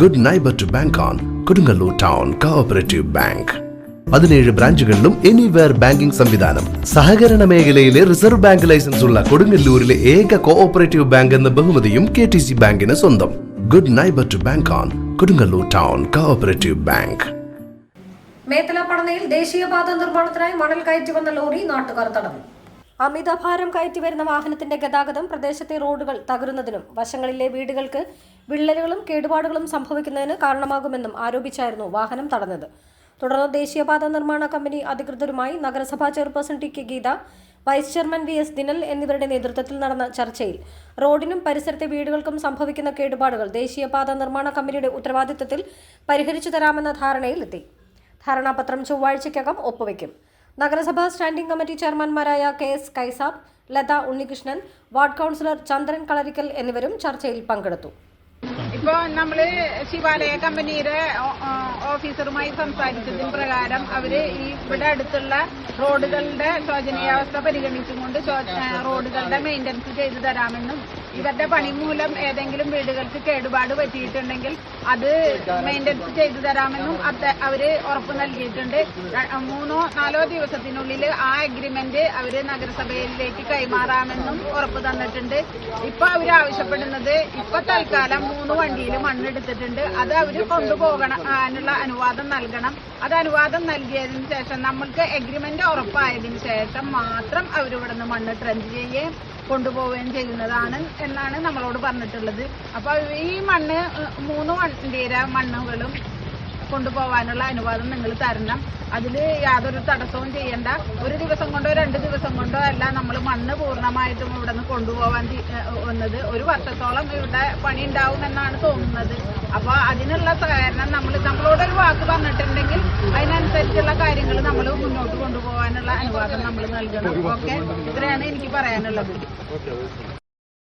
Good neighbour to bank on Kodungallur town cooperative bank പതിനേഴ് ബ്രാഞ്ചുകളിലും anywhere banking സംവിധാനം. സഹകരണ മേഖലയിലെ റിസർവ് ബാങ്ക് ലൈസൻസ് ഉള്ള കൊടുങ്ങല്ലൂരിലെ ഏക കോഓപ്പറേറ്റീവ് ബാങ്ക് എന്ന ബഹുമതിയും കെ ടി സി ബാങ്കിന് സ്വന്തം. Good neighbour to bank on Kodungallur town cooperative bank Methala പടനയിൽ ദേശീയപാത നിർമ്മാണത്തിനായി മണൽ കയറ്റി വന്ന ലോറി നാട്ടുകാർ തടഞ്ഞു. അമിതഭാരം കയറ്റി വരുന്ന വാഹനത്തിന്റെ ഗതാഗതം പ്രദേശത്തെ റോഡുകൾ തകരുന്നതിനും വശങ്ങളിലെ വീടുകൾക്ക് വിള്ളലുകളും കേടുപാടുകളും സംഭവിക്കുന്നതിന് കാരണമാകുമെന്നും ആരോപിച്ചായിരുന്നു വാഹനം തടഞ്ഞത്. തുടർന്ന് ദേശീയപാത നിർമ്മാണ കമ്പനി അധികൃതരുമായി നഗരസഭാ chairperson T K Geetha vice chairman V S Dinal എന്നിവരുടെ നേതൃത്വത്തിൽ നടന്ന ചർച്ചയിൽ റോഡിനും പരിസരത്തെ വീടുകൾക്കും സംഭവിക്കുന്ന കേടുപാടുകൾ ദേശീയപാത നിർമ്മാണ കമ്പനിയുടെ ഉത്തരവാദിത്തത്തിൽ പരിഹരിച്ചു തരാമെന്ന ധാരണയിലെത്തി. ധാരണാപത്രം ചൊവ്വാഴ്ചയ്ക്കകം ഒപ്പുവെക്കും. നഗരസഭാ standing committee ചെയർമാൻമാരായ K S Kaisab Latha Unnikrishnan ward councillor Chandran Kalarikkal എന്നിവരും ചർച്ചയിൽ പങ്കെടുത്തു. ഇപ്പോ നമ്മൾ ശിവാലയ കമ്പനിയുടെ ഓഫീസറുമായി സംസാരിച്ചതിന് പ്രകാരം അവർ ഈ ഇവിടെ അടുത്തുള്ള റോഡുകളുടെ ശോചനീയാവസ്ഥ പരിഗണിച്ചുകൊണ്ട് റോഡുകളുടെ മെയിന്റനൻസ് ചെയ്തു തരാമെന്നും ഇവരുടെ പണി മൂലം ഏതെങ്കിലും വീടുകൾക്ക് കേടുപാട് പറ്റിയിട്ടുണ്ടെങ്കിൽ അത് മെയിന്റനൻസ് ചെയ്തു തരാമെന്നും അവർ ഉറപ്പ് നൽകിയിട്ടുണ്ട്. മൂന്നോ നാലോ ദിവസത്തിനുള്ളിൽ ആ അഗ്രിമെന്റ് അവർ നഗരസഭയിലേക്ക് കൈമാറാമെന്നും ഉറപ്പ് തന്നിട്ടുണ്ട്. ഇപ്പൊ അവർ ആവശ്യപ്പെടുന്നത് ഇപ്പൊ തൽക്കാലം മൂന്ന് വണ്ടിയിൽ മണ്ണെടുത്തിട്ടുണ്ട്. അത് അവർ കൊണ്ടുപോകണം അതിനുള്ള അനുവാദം നൽകണം. അത് അനുവാദം നൽകിയതിന് ശേഷം നമ്മൾക്ക് അഗ്രിമെന്റ് ഉറപ്പായതിനു ശേഷം മാത്രം അവരിവിടുന്ന് മണ്ണ് ട്രെൻഡ് ചെയ്യുകയും കൊണ്ടുപോവുകയും ചെയ്യുന്നതാണ് എന്നാണ് നമ്മളോട് പറഞ്ഞിട്ടുള്ളത്. അപ്പോൾ ഈ മണ്ണ് മൂന്ന് വണ്ടിര മണ്ണുകളും കൊണ്ടുപോകാനുള്ള അനുവാദം നിങ്ങൾ തരണം. അതിൽ യാതൊരു തടസ്സവും ചെയ്യണ്ട. ഒരു ദിവസം കൊണ്ടോ രണ്ട് ദിവസം കൊണ്ടോ അല്ല നമ്മൾ മണ്ണ് പൂർണമായിട്ടും ഇവിടെ നിന്ന് കൊണ്ടുപോകാൻ വന്നത്. ഒരു വർഷത്തോളം ഇവിടെ പണി ഉണ്ടാവും എന്നാണ് തോന്നുന്നത്. അപ്പോൾ അതിനുള്ള സഹകരണം നമ്മൾ നമ്മളോടൊരു വാക്ക് പറഞ്ഞിട്ടുണ്ടെങ്കിൽ അതിനനുസരിച്ചുള്ള കാര്യങ്ങൾ നമ്മൾ മുന്നോട്ട് കൊണ്ടുപോകാനുള്ള അനുവാദം നമ്മൾ നൽകണം. ഓക്കെ? ഇത്രയാണ് എനിക്ക് പറയാനുള്ളത്.